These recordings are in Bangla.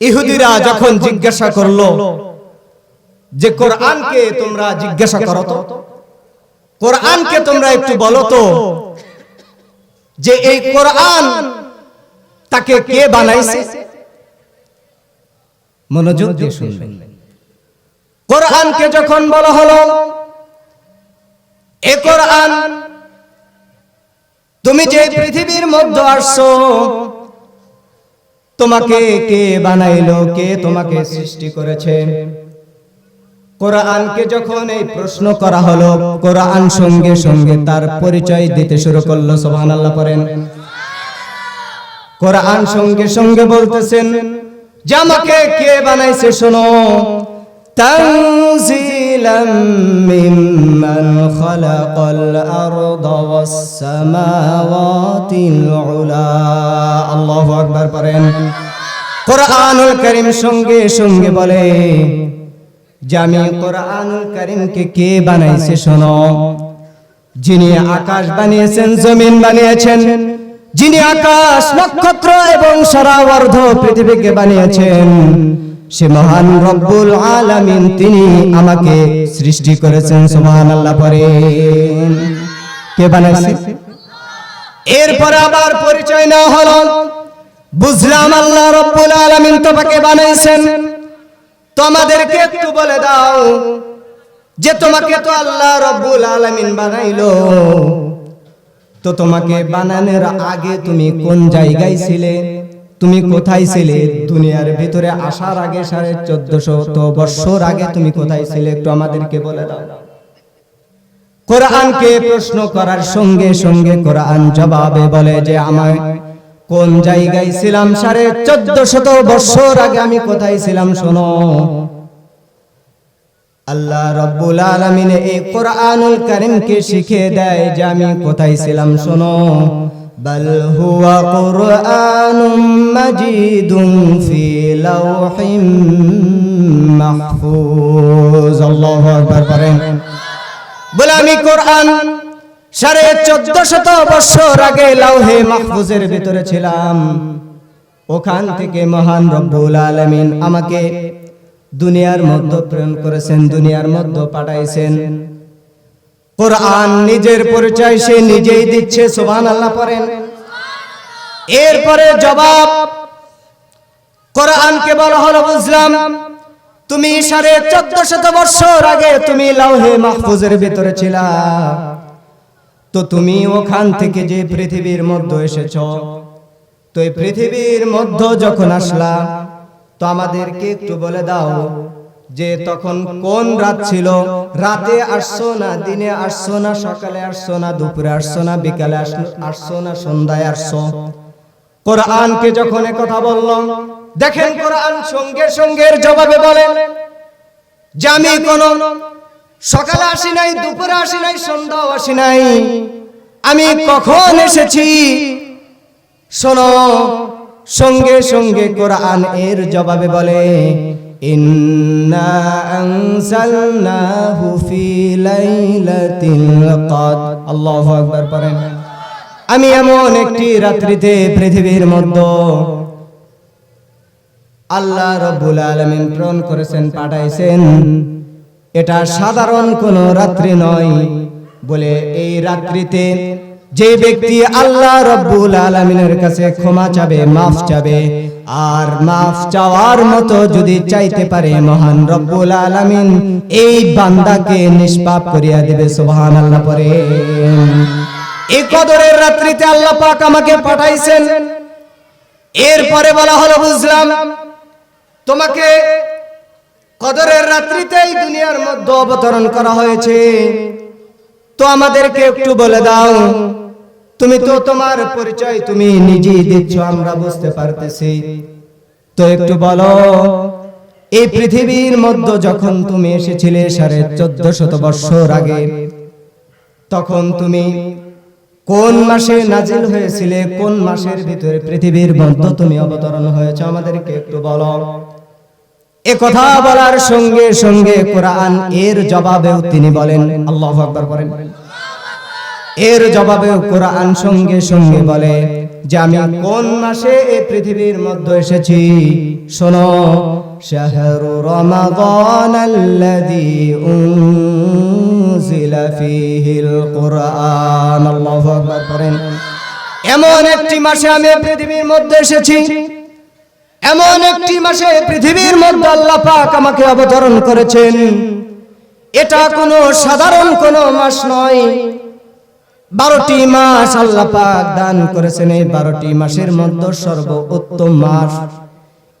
ইহুদিরা যখন জিজ্ঞাসা করল যে কোরআনকে তোমরা জিজ্ঞাসা করো তো? কোরআনকে তোমরা একটু বলো তো? যে এই কোরআন তাকে কে বানাইছে? মনোযোগ দিয়ে শুনবেন। কোরআনকে যখন বলা হলো এ কোরআন তুমি যে পৃথিবীর মধ্যে আসছো তোমাকে কে বানাইলো কে তোমাকে সৃষ্টি করেছে? কোরআনকে যখন এই প্রশ্ন করা হলো কোরআন সঙ্গে সঙ্গে তার পরিচয় দিতে শুরু করল সোহান আল্লাহ পড়েন। কোরআন সঙ্গে সঙ্গে বলতেছেন যে আমাকে কে বানাইছে শোনো? তানজিলাম মিম্মান খালাকাল আরদা ওয়াস সামাওয়াতিল উলা আল্লাহু আকবার পড়েন। কোরআনুল কারীম সঙ্গে সঙ্গে বলে, যে আমি কোরআনুল কারীমকে কে বানাইছে শোনো? যিনি আকাশ বানিয়েছেন, জমিন বানিয়েছেন, যিনি আকাশ, নক্ষত্র এবং সারা অর্ধ পৃথিবীকে বানিয়েছেন সে মহান রব্বুল আলামিন তিনি আমাকে সৃষ্টি করেছেন সুবহান আল্লাহ পরে কে বানাইছে? এরপরে আবার পরিচয় না হলো। বুঝলাম আল্লাহ রব্বুল আলামিন তোমাকে বানাইছেন। তো আমাদেরকে একটু বলে দাও যে তোমাকে তো আল্লাহ রব্বুল আলামিন বানাইলো। তো তোমাকে বানানোর আগে তুমি কোন জায়গায় ছিলে? তুমি কোথায় ছিলে? দুনিয়ার ভিতরে আসার আগে সাড়ে চোদ্দশো তো বৎসর আগে তুমি কোথায় ছিলে? একটু আমাদেরকে বলে দাও। কোরআনকে প্রশ্ন করার সঙ্গে সঙ্গে কোরআন জবাবে বলে যে আমায় কোন জায়গায় ছিলাম সাড়ে চোদ্দ শত বৎসর আগে আমি কোথায় ছিলাম? শোনো। আল্লাহ রব্বুল আলামিন এই কোরআনুল কারীমকে শিখিয়ে দেয় যে আমি কোথায় ছিলাম। শোনো। বল হুয়া কুরআনুম মাজিদুম ফি লাওহিম মাহফুজ আল্লাহু আকবার করেন বলে আমি কোরআন সাড়ে চোদ্দ শত বৎসর আগে লাউহে মাহফুজের ভিতরে ছিলাম। ওখান থেকে মহান রব্বুল আলামিন আমাকে দুনিয়ার মধ্যে প্রেরণ করেছেন, দুনিয়ার মধ্যে পাঠাইছেন। কোরআন নিজের পরিচয় সে নিজেই দিচ্ছে সুবহান আল্লাহ পড়েন। এরপরে জবাব, কোরআনকে বলা হলো, বুঝলাম, তুমি সাড়ে চোদ্দ শত বৎসর আগে তুমি লাউহে মাহফুজের ভিতরে ছিলা। তো তুমি ওখান থেকে যে পৃথিবীর মধ্যে এসেছ, তো এই পৃথিবীর মধ্যে যখন আসলা, তো আমাদেরকে একটু বলে দাও যে তখন কোন রাত ছিল? রাতে আসছো না, দিনে আসছো না, সকালে আসছো না, দুপুরে আসছো না, বিকালে আসছো না, সন্ধ্যায় আসছো। কোরআনকে যখন কথা বললাম দেখেন কোরআন সঙ্গে সঙ্গে জবাবে বলেন যে আমি কোন সকালে আসি নাই, দুপুরে আসি নাই, সন্ধ্যাও আসি নাই, আমি কখন এসেছি? শোনো, সঙ্গে সঙ্গে কোরআন এর জবাবে বলে ইন্না আনজালনাহু ফি লাইলাতিল কদ আল্লাহু আকবার পড়েন। আমি এমন একটি রাত্রিতে পৃথিবীর মধ্যে আল্লাহ রব্বুল আলামিন প্রেরণ করেছেন, পাঠাইছেন। এটা সাধারণ কোন রাত্রি নয় বলে এই রাত্রিতে যে ব্যক্তি আল্লাহ রব্বুল আলামিনের কাছে ক্ষমা চাবে, মাফ চাবে আর মাফ চাওয়ার মতো যদি চাইতে পারে মহান রব্বুল আলামিন, এই বান্দাকে নিষ্পাপ করিয়া দেবে, সুবহানাল্লাহ পরে। এই কদরের রাত্রিতে আল্লাহ পাক আমাকে পাঠাইছেন। এরপরে বলা হলো, বুঝলাম, তোমাকে কদরের রাত্রিতেই দুনিয়ার মধ্যে অবতরণ করা হয়েছে। তো আমাদেরকে একটু বলে দাও তুমি তো তোমার পরিচয় তুমি নিজেই দিচ্ছ, আমরা বুঝতে পারতেছি। তো একটু বলো, এই পৃথিবীর মধ্যে যখন তুমি এসেছিলে সাড়ে চোদ্দ শত বৎসর আগে, তখন তুমি কোন মাসে নাজিল হয়েছিলে, কোন মাসের ভিতরে পৃথিবীর মধ্যে তুমি অবতরণ হয়েছে, আমাদেরকে একটু বলো। এ কথা বলার সঙ্গে সঙ্গে কোরআন এর জবাবেও তিনি বলেন, আল্লাহ আকবার করেন এর জবাবে কোরআন সঙ্গে সঙ্গে বলে যে আমি কোন মাসে এই পৃথিবীর মধ্যে এসেছি? শোনো রমাদান আল্লাযী উনজিলা ফীহিল কুরআন। আল্লাহু আকবার করেন এমন একটি মাসে আমি পৃথিবীর মধ্যে এসেছি। এমন একটি মাসে পৃথিবীর মধ্যে আল্লাহ পাক আমাকে অবতরণ করেছেন। এটা কোনো সাধারণ কোনো মাস নয়। বারোটি মাস আল্লাহ পাক দান করেছেন এই বারোটি মাসের মধ্যে সর্ব উত্তম মাস।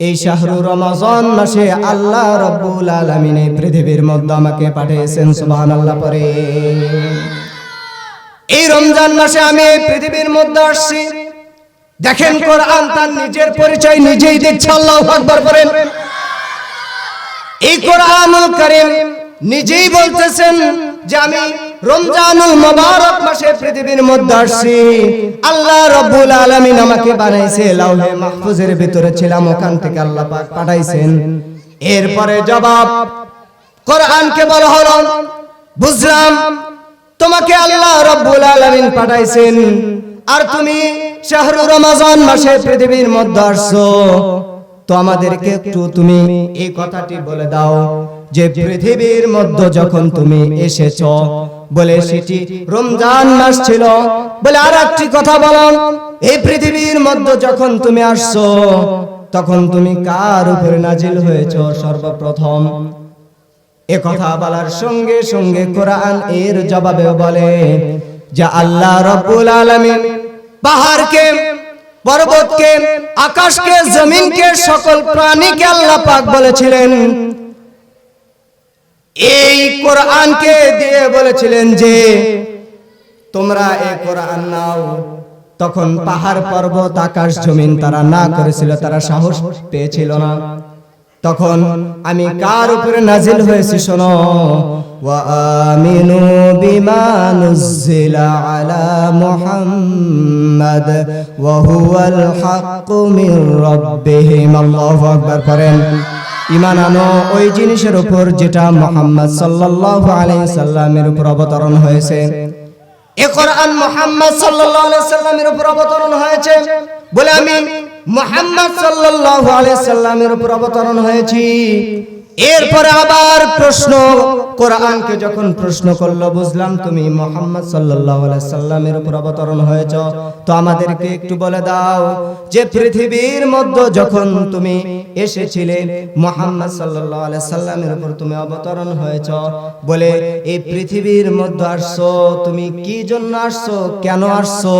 এই শাহরু রমাজন মাসে আল্লাহ রব্বুল আলামিন এই পৃথিবীর মধ্যে আমাকে পাঠিয়েছেন সুবহানাল্লাহ পরে। এই রমজান মাসে আমি এই পৃথিবীর মধ্যে আসছি। দেখেন কোরআন তার নিজের পরিচয় নিজেই দিচ্ছে আল্লাহ আকবার করেন এই কোরআনুল কারীম নিজেই বলতেছেন যে আমি রমজানুল মোবারক মাসে পৃথিবীর মধ্যে আসছি। আল্লাহ রব্বুল আলামিন আমাকে বানাইছে লাউহে মাহফুজের ভিতরে ছিলাম, ওখান থেকে আল্লাহ পাক পাঠাইছেন। এরপরে জবাব, কোরআনকে বলা হলো, বুঝলাম, তোমাকে আল্লাহ রব্বুল আলামিন পাঠাইছেন। আর তুমি শাহরু রমাজান মাসে পৃথিবীর মধ্যে আসছো। তো আমাদেরকে একটু তুমি এই কথাটি বলে দাও যে পৃথিবীর মধ্যে যখন তুমি এসেছ, বলে সেটি রমজান মাস ছিল, বলে আর একটি কথা বলো। এই পৃথিবীর মধ্যে যখন তুমি আসছো, তখন তুমি কার উপরে নাজিল হয়েছ সর্বপ্রথম? এ কথা বলার সঙ্গে সঙ্গে কোরআন এর জবাবে বলে যে আল্লাহ রব্বুল আলামিন পাহাড়কে পর্বতকে, আকাশকে, জমিনকে, সকল প্রাণীকে আল্লাহ পাক বলেছিলেন। এই কোরআনকে দিয়ে বলেছিলেন যে, তোমরা এই কোরআন নাও। তখন পাহাড়, পর্বত, আকাশ, জমিন তারা না করেছিল, তারা সাহস পেয়েছিল না। তখন আমি কার উপরে নাজিল হয়েছি শোনো? বিমা নুজিলা আলা মুহাম্মাদ ওয়া হুয়াল হাক্কু মির রাব্বিহিম আল্লাহু আকবার করেন ঈমান আনো, ওই জিনিসের উপর যেটা মুহাম্মদ সাল্লাল্লাহু আলাইহি সাল্লামের উপর অবতরণ হয়েছে। এ কোরআন মুহাম্মদ সাল্লাল্লাহু আলাইহি সাল্লামের উপর অবতরণ হয়েছে। বলে আমি মুহাম্মদ সাল্লাল্লাহু আলাইহি সাল্লামের উপর অবতরণ হয়েছি। এরপরে আবার প্রশ্ন, কোরআনকে যখন প্রশ্ন করল, বুঝলাম তুমি মুহাম্মদ সাল্লাল্লাহু আলাইহি সাল্লামের উপর অবতরণ হয়েছ। তো আমাদেরকে একটু বলে দাও যে পৃথিবীর মধ্যে যখন তুমি এসেছিলে, মুহাম্মদ সাল্লাল্লাহু আলাইহি সাল্লামের উপর তুমি অবতরণ হয়েছ। বলে, এই পৃথিবীর মধ্যে আসছো, তুমি কি জন্য আসছো, কেন আসছো?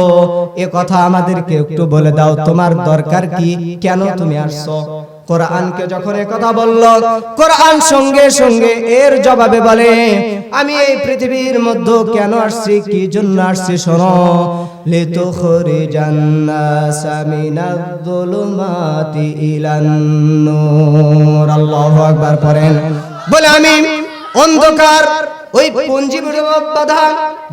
এ কথা আমাদেরকে একটু বলে দাও, তোমার দরকার কি, কেন তুমি আসছো? কোরআনকে যখন কথা বলল, কোরআন সঙ্গে সঙ্গে এর জবাবে বলে, আমি এই পৃথিবীর মধ্যে কেন আসছি? কি জন্য আসছি শোনো? লিতুখরিজান নাসা মিনাজ যুলুমাতি ইলান নূর আল্লাহু আকবার পড়েন। বলে আমি অন্ধকার, ওই পঞ্জি বাধা,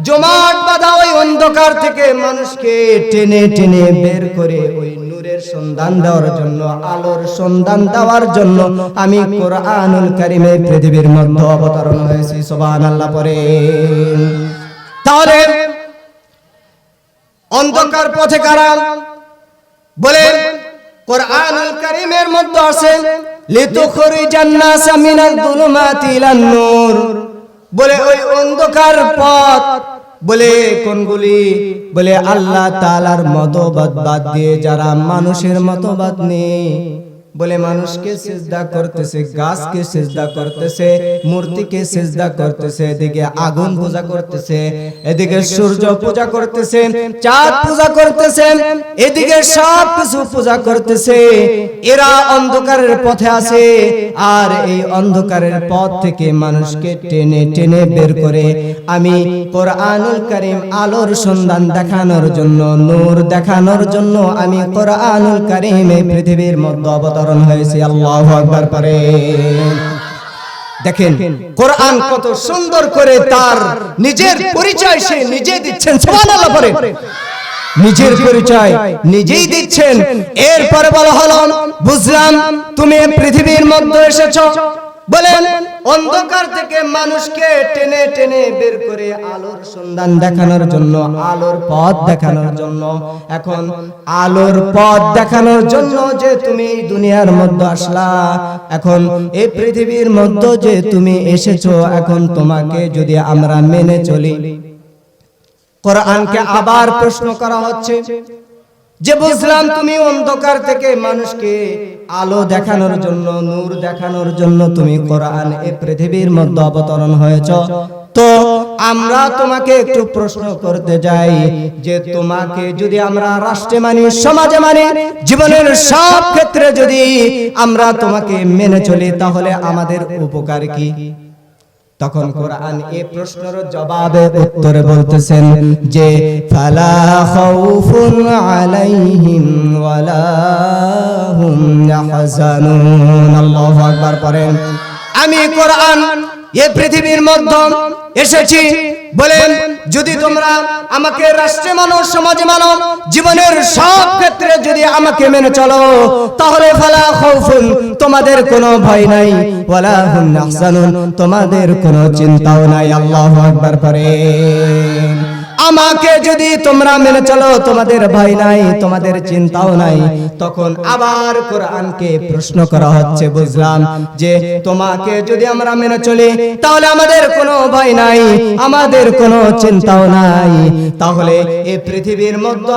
জমাট বাধা, ওই অন্ধকার থেকে মানুষকে টেনে টেনে বের করে ওই নূরের সন্ধান দেওয়ার জন্য, আলোর সন্ধান দেওয়ার জন্য আমি কোরআনুল কারিমে পৃথিবীর মধ্যে অবতরণ হয়েছি, সুবহানাল্লাহ পরে তাহলে অন্ধকার পথে কারা? বলে কোরআনুল কারিমের মধ্যে আছে লিতুখরিজান নাসা মিনাল যুলুমাতি ইলান নূর। বলে ওই অন্ধকার পথ বলে কোনগুলি বলে? আল্লাহ তালার মতবাদ বাদ দিয়ে যারা মানুষের মতবাদ নেই বলে মানুষকে সেজদা করতেছে, গাছকে সেজদা করতেছে, মূর্তিকে সেজদা করতেছে, এদিকে আগুন পূজা করতেছে, এদিকে সূর্য পূজা করতেছে, চাঁদ পূজা করতেছে, এদিকে সব কিছু পূজা করতেছে, এরা অন্ধকারের পথে আছে, আর এই অন্ধকারের পথ থেকে মানুষকে টেনে টেনে বের করে আমি কোরআনুল করিম আলোর সন্ধান দেখানোর জন্য, নূর দেখানোর জন্য আমি কোরআনুল করিম এই পৃথিবীর মধ্যে অবতরণ হয়েছে, আল্লাহ আকবার পরে। দেখেন, কোরআন কত সুন্দর করে তার নিজের পরিচয় সে নিজে দিচ্ছেন, সুবহানাল্লাহ পরে। নিজের পরিচয় নিজেই দিচ্ছেন। এরপরে বলা হলো, বুঝলাম, তুমি পৃথিবীর মধ্যে এসেছ। বলেন অন্ধকার থেকে মানুষকে টেনে টেনে বের করে আলোর সন্ধান দেখানোর জন্য, আলোর পথ দেখানোর জন্য। এখন আলোর পথ দেখানোর জন্য যে তুমি দুনিয়ার মধ্যে আসলা, এখন এই পৃথিবীর মধ্যে যে তুমি এসেছ, এখন তোমাকে যদি আমরা মেনে চলি। কোরআনকে আবার প্রশ্ন করা হচ্ছে যে বুঝলাম তুমি অন্ধকার থেকে মানুষকে আলো দেখানোর জন্য, নূর দেখানোর জন্য তুমি কোরআন এই পৃথিবীর মধ্যে অবতরণ হয়েছ। তো আমরা তোমাকে একটু প্রশ্ন করতে যাই যে তোমাকে যদি আমরা রাষ্ট্রে মানি, সমাজে মানি, জীবনের সব ক্ষেত্রে যদি আমরা তোমাকে মেনে চলি, তাহলে আমাদের উপকার কি? তখন কোরআন এ প্রশ্নের জবাবে উত্তরে বলতেছেন যে ফালা খাউফুন আলাইহিম ওয়ালা হুম ইয়াহজানুন। আল্লাহু আকবার পড়েন। আমি কোরআন এ পৃথিবীর মধ্যে এসেছি বলেন যদি তোমরা আমাকে রাষ্ট্রে মানো, সমাজে মানো, জীবনের সব ক্ষেত্রে যদি আমাকে মেনে চলো, তাহলে ফালা খাউফুন তোমাদের কোনো ভয় নাই, ওয়ালা হুম নাহজানুন তোমাদের কোনো চিন্তাও নাই। আল্লাহু আকবার পড়েন। আমাকে যদি তোমরা মেনে চলো, তোমাদের ভয় নাই, তোমাদের চিন্তাও নাই, তখন আবার কোরআনকে প্রশ্ন করা হচ্ছে, বুঝলাম যে তোমাকে যদি আমরা মেনে চলি, তাহলে আমাদের কোনো ভয় নাই, আমাদের কোনো চিন্তাও নাই। তাহলে এই পৃথিবীর মধ্যে